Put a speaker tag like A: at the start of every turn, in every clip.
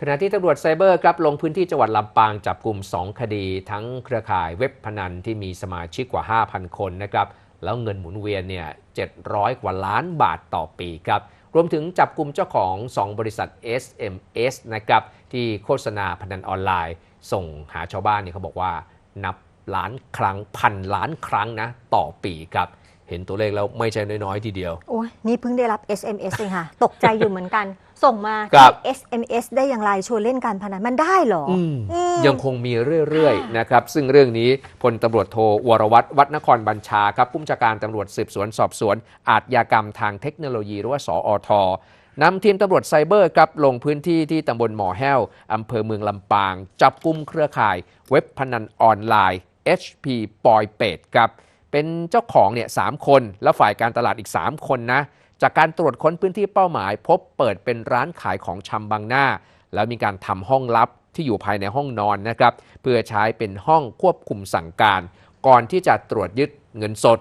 A: ขณะที่ตำรวจไซเบอร์ครับลงพื้นที่จังหวัดลำปางจับกลุ่ม 2 คดี ทั้งเครือข่ายเว็บพนันที่มีสมาชิกกว่า 5,000 คนนะครับแล้วเงินหมุนเวียนเนี่ย700 กว่าล้านบาทต่อปีครับรวมถึงจับกลุ่มเจ้าของ 2 บริษัท SMS นะครับที่โฆษณาพนันออนไลน์ ส่งหาชาวบ้านเนี่ยเขาบอกว่านับล้านครั้งพันล้านครั้งนะต่อปีครับ เห็นตัวเลขแล้วไม่ใช่น้อยๆทีเดียว
B: โอ้ยนี่เพิ่งได้รับ SMS เองค่ะ ตกใจอยู่เหมือนกัน ส่งมา
A: ครับ
B: ที่ SMS ได้อย่างไรชวนเล่นการพนันมันได้เหรออ
A: ม
B: อืม
A: ยังคงมีเรื่อยๆนะครับ ซึ่งเรื่องนี้พลตำรวจโทวรวัตรวัฒนครบัญชาครับผู้บัญชาการตำรวจสืบสวนสอบสวน อาทยากรรมทางเทคโนโลยีหรือว่าสอทนำทีมตำรวจไซเบอร์ครับลงพื้นที่ที่ตำบลหมอแห้วอำเภอเมืองลำปาง จับกลุ่มเครือข่าย เว็บพนันออนไลน์ HP ปอยเป็ดครับ เป็นเจ้าของเนี่ยสามคนแล้วฝ่ายการตลาดอีก 3 คนนะจากการตรวจค้นพื้นที่เป้าหมาย พบเปิดเป็นร้านขายของชำบางหน้า แล้วมีการทำห้องลับที่อยู่ภายในห้องนอนนะครับเพื่อใช้เป็นห้องควบคุมสั่งการ ก่อนที่จะตรวจยึดเงินสด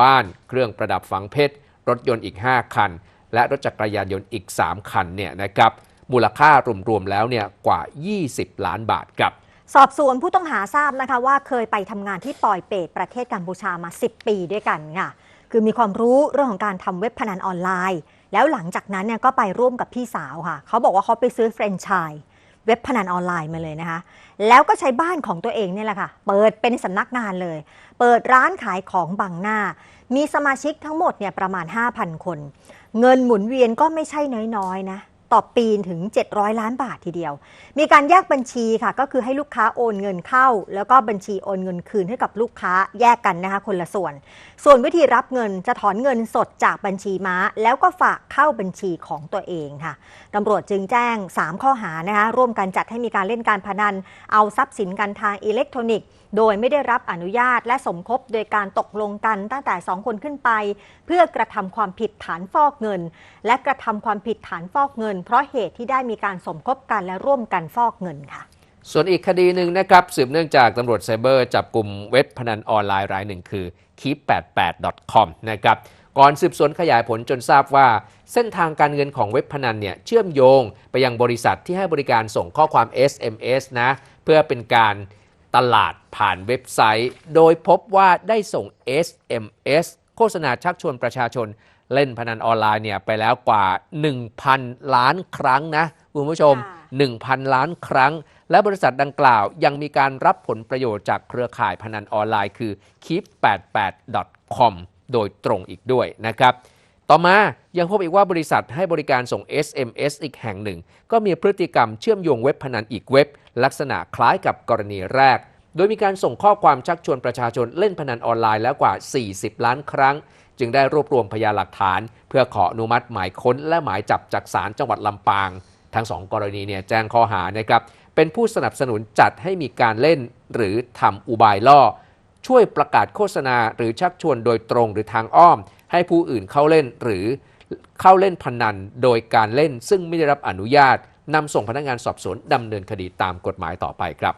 A: บ้านเครื่องประดับฝังเพชรรถยนต์อีก 5 คัน และรถจักรยานยนต์อีก 3 คันเนี่ยนะครับมูลค่ารวมๆแล้วเนี่ยกว่า 20 ล้านบาทครับ
B: สอบสวนผู้ต้องหาทราบนะคะว่าเคยไปทำงานที่ปอยเปตประเทศกัมพูชามา 10 ปีด้วยกันค่ะ คือมีความรู้เรื่องของการทำเว็บพนันออนไลน์ แล้วหลังจากนั้นเนี่ยก็ไปร่วมกับพี่สาวค่ะ เขาบอกว่าเขาไปซื้อแฟรนไชส์เว็บพนันออนไลน์มาเลยนะคะ แล้วก็ใช้บ้านของตัวเองเนี่ยแหละค่ะ เปิดเป็นสำนักงานเลย เปิดร้านขายของบังหน้า มีสมาชิกทั้งหมดเนี่ยประมาณ 5,000 คน เงินหมุนเวียนก็ไม่ใช่น้อยๆนะ ต่อปีถึง 700 ล้านบาททีเดียว มีการแยกบัญชีค่ะ ก็คือให้ลูกค้าโอนเงินเข้า แล้วก็บัญชีโอนเงินคืนให้กับลูกค้าแยกกันนะคะ คนละส่วน ส่วนวิธีรับเงินจะถอนเงินสดจากบัญชีม้า แล้วก็ฝากเข้าบัญชีของตัวเองค่ะตำรวจจึงแจ้ง 3 ข้อหานะคะร่วมกันจัดให้มีการเล่นการพนัน เอาทรัพย์สินกันทางอิเล็กทรอนิกส์โดยไม่ได้รับอนุญาตและสมคบโดยการตกลงกันตั้งแต่ 2 คนขึ้นไป เพื่อกระทำความผิดฐานฟอกเงิน และกระทำความผิดฐานฟอกเงินเพราะเหตุที่ได้มีการสมคบกันและร่วมกันฟอกเงินค่ะ
A: ส่วนอีกคดีหนึ่งนะครับสืบเนื่องจากตำรวจไซเบอร์จับกลุ่มเว็บพนันออนไลน์รายหนึ่งคือ keep88.com นะครับก่อนสืบสวนขยายผลจนทราบว่า เส้นทางการเงินของเว็บพนันเนี่ยเชื่อมโยงไปยังบริษัทที่ให้บริการส่งข้อความ SMS นะ เพื่อเป็นการตลาดผ่านเว็บไซต์ โดยพบว่าได้ส่ง SMS โฆษณาชักชวนประชาชน เล่นพนันออนไลน์เนี่ยไปแล้วกว่า 1,000 ล้านครั้งนะคุณผู้ชม
B: ค่ะ
A: 1,000 ล้านครั้ง และบริษัทดังกล่าวยังมีการรับผลประโยชน์จากเครือข่ายพนันออนไลน์คือ keep88.com โดยตรงอีกด้วยนะครับต่อมายังพบอีกว่าบริษัทให้บริการส่ง SMS อีกแห่งหนึ่ง ก็มีพฤติกรรมเชื่อมโยงเว็บพนันอีกเว็บ ลักษณะคล้ายกับกรณีแรก โดยมีการส่งข้อความชักชวนประชาชนเล่นพนันออนไลน์แล้วกว่า 40 ล้านครั้ง จึงได้รวบรวมพยานหลักฐาน เพื่อขออนุมัติหมายค้นและหมายจับจากศาลจังหวัดลำปาง ทั้งสองกรณีเนี่ยแจ้งข้อหานะครับเป็นผู้สนับสนุนจัดให้มีการเล่นหรือทำอุบายล่อ ช่วยประกาศโฆษณาหรือชักชวนโดยตรงหรือทางอ้อม ให้ผู้อื่นเข้าเล่นหรือเข้าเล่นพนันโดยการเล่นซึ่งไม่ได้รับอนุญาตนำส่งพนักงานสอบสวนดำเนินคดีตามกฎหมายต่อไปครับ